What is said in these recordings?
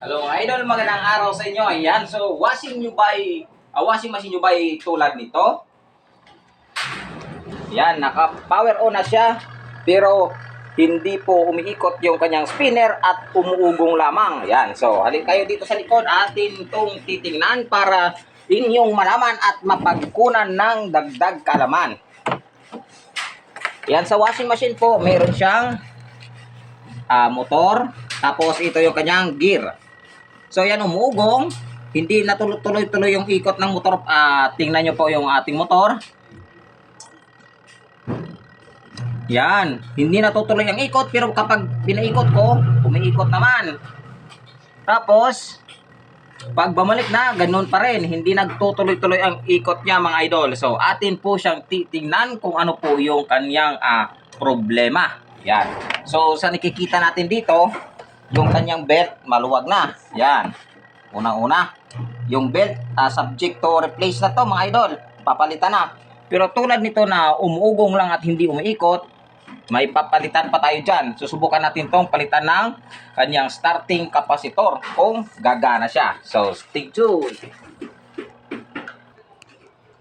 Hello idol, magandang araw sa inyo. Ayan, so washing nyo ba ay, ah, washing machine nyo ba tulad nito? Yan, naka power on na siya, pero hindi po umiikot yung kanyang spinner at umuugong lamang. Yan, so halin kayo dito sa likod, atin itong titingnan para inyong malaman at mapagkunan ng dagdag kalaman. Yan, sa washing machine po, meron siyang ah, motor, tapos ito yung kanyang gear. So yan umugong, hindi natuloy-tuloy yung ikot ng motor. Ah, tingnan nyo po yung ating motor. Yan, hindi natutuloy ang ikot pero kapag pinaikot ko, umiikot naman. Tapos, pag bumalik na, ganun pa rin. Hindi nagtutuloy-tuloy ang ikot niya mga idol. So, atin po siyang titingnan kung ano po yung kanyang ah, problema. Yan. So, sa nakikita natin dito, yung kanyang belt maluwag na. Yan. Unang-una, yung belt ah, subject to replace na to mga idol. Papalitan na. Pero tulad nito na umuugong lang at hindi umiikot, may papalitan pa tayo dyan. Susubukan natin tong palitan ng kanyang starting capacitor kung gagana siya. So, stay tuned.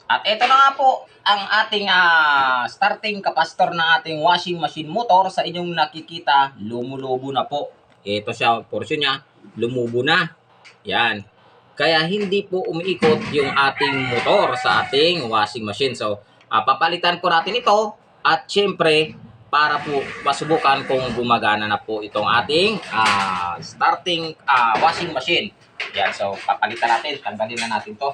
At ito na nga po ang ating ah, starting capacitor ng ating washing machine motor sa inyong nakikita, lumulubo na po. Ito siya, portion niya, lumubo na. Yan. Kaya hindi po umiikot yung ating motor sa ating washing machine. So, ah, papalitan po natin ito at syempre, para po masubukan kung gumagana na po itong ating ah, starting ah, washing machine. Yan, so papalitan natin, tanggalin na natin to.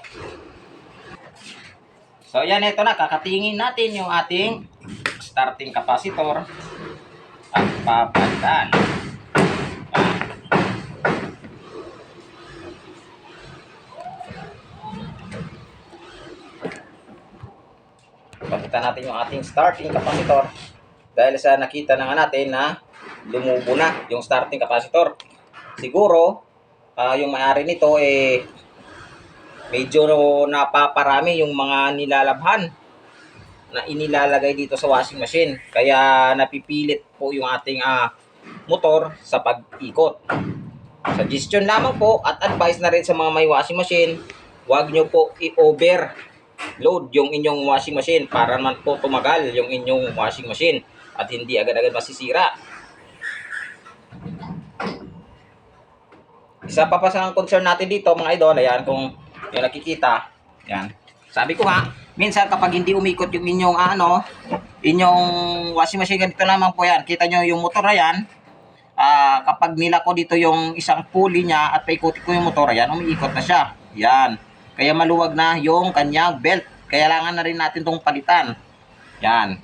So yan, ito na, kakatingin natin yung ating starting capacitor at papalitan. Palitan natin yung ating starting capacitor dahil sa nakita na nga natin na lumubo na yung starting capacitor. Siguro, ah, yung may-ari nito eh medyo napaparami yung mga nilalabhan na inilalagay dito sa washing machine. Kaya napipilit po yung ating ah, motor sa pag-ikot. Suggestion lamang po at advice na rin sa mga may washing machine, huwag nyo po i-over load yung inyong washing machine para naman po tumagal yung inyong washing machine at hindi agad-agad masisira. Isa pa pa sa concern natin dito mga idol, ayan kung yung nakikita, yan. Sabi ko nga, minsan kapag hindi umikot yung inyong ano, inyong washing machine ganito lamang po yan. Kita nyo yung motor na yan, ah, kapag nila ko dito yung isang pulley niya at paikuti ko yung motor, ayan, umiikot na siya. Yan. Kaya maluwag na yung kanyang belt. Kaya langan na rin natin tong palitan. Yan.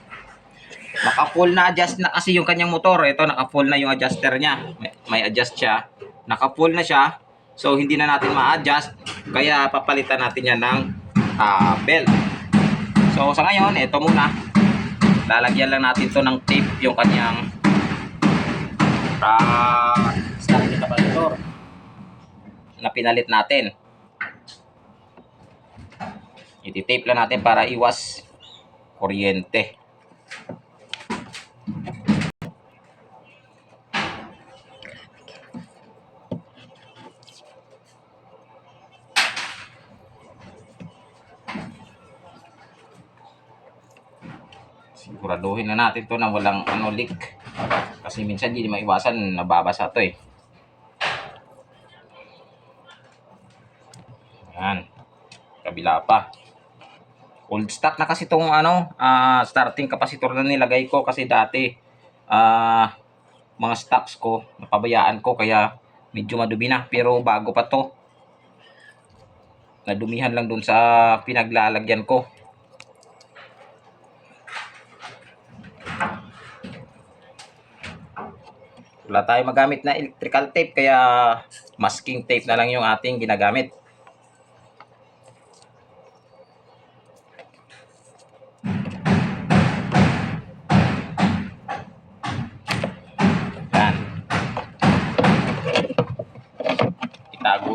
Naka-full na adjust na kasi yung kanyang motor. Ito, naka-full na yung adjuster niya. May, may adjust siya. Naka-full na siya. So, hindi na natin ma-adjust. Kaya papalitan natin yan ng ah, belt. So, sa ngayon, ito muna. Lalagyan lang natin to ng tape yung kanyang ah, starting capacitor na pinalit natin. Iti-tape lang natin para iwas kuryente. Siguraduhin na natin to na walang ano leak. Kasi minsan hindi maiwasan nababasa to eh. Yan. Kabila pa. Old stock na kasi itong ano, ah, starting capacitor na nilagay ko kasi dati ah, mga stocks ko, napabayaan ko kaya medyo madumi na pero bago pa to. Nadumihan lang dun sa pinaglalagyan ko. Wala tayo magamit na electrical tape kaya masking tape na lang yung ating ginagamit.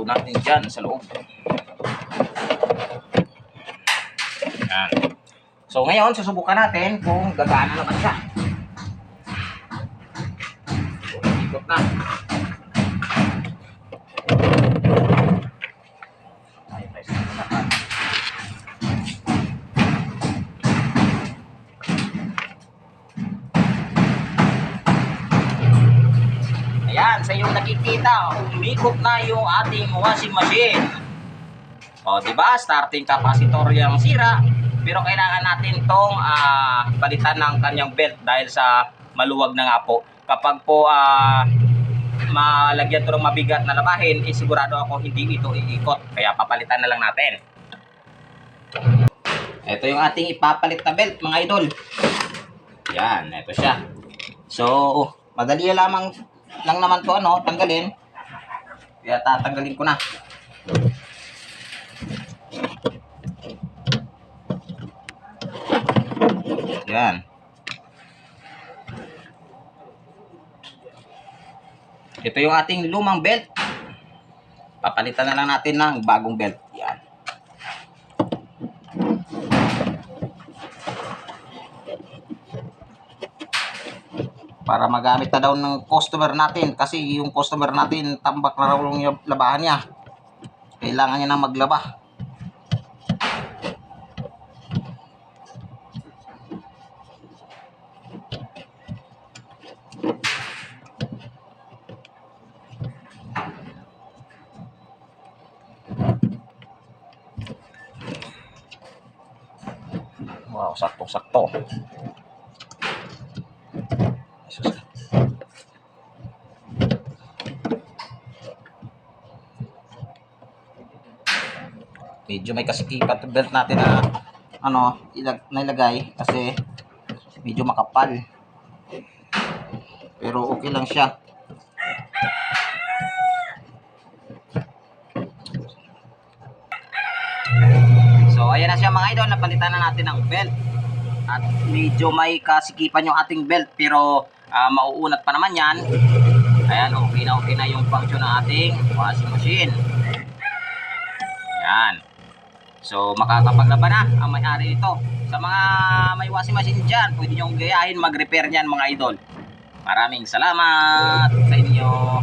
Natin dyan sa loob. Yan. So ngayon, susubukan natin kung gagana naman siya. Ikot na. Na, umikot na yung ating washing machine. O, di ba? Starting capacitor yung sira. Pero kailangan natin tong ah, palitan ng kanyang belt dahil sa maluwag na nga po. Kapag po ah, malagyan to ng mabigat na labahin, eh, sigurado ako hindi ito iikot. Kaya papalitan na lang natin. Ito yung ating ipapalit na belt, mga idol. Yan, ito siya. So, madali lamang lang naman to ano, tanggalin. Kaya tatanggalin ko na. Yan. Ito yung ating lumang belt. Papalitan na lang natin ng bagong belt. Yan. Para magamit na daw ng customer natin kasi yung customer natin tambak na raw yung labahan niya. Kailangan niya na maglaba. Wow, sakto-sakto. Medyo may kasikipat yung belt natin na ano, ilag, nailagay kasi medyo makapal. Pero okay lang siya. So, ayan na siya mga idol. Napalitan na natin ang belt. At medyo may kasikipan yung ating belt. Pero ah, mauunat pa naman yan. Ayan, okay na okay na yung function ng ating washing machine. Ayan. So, makakapaglaba na ang may-ari nito. Sa mga may washing machine dyan, pwede nyo gayahin mag-repair niyan mga idol. Maraming salamat sa inyo.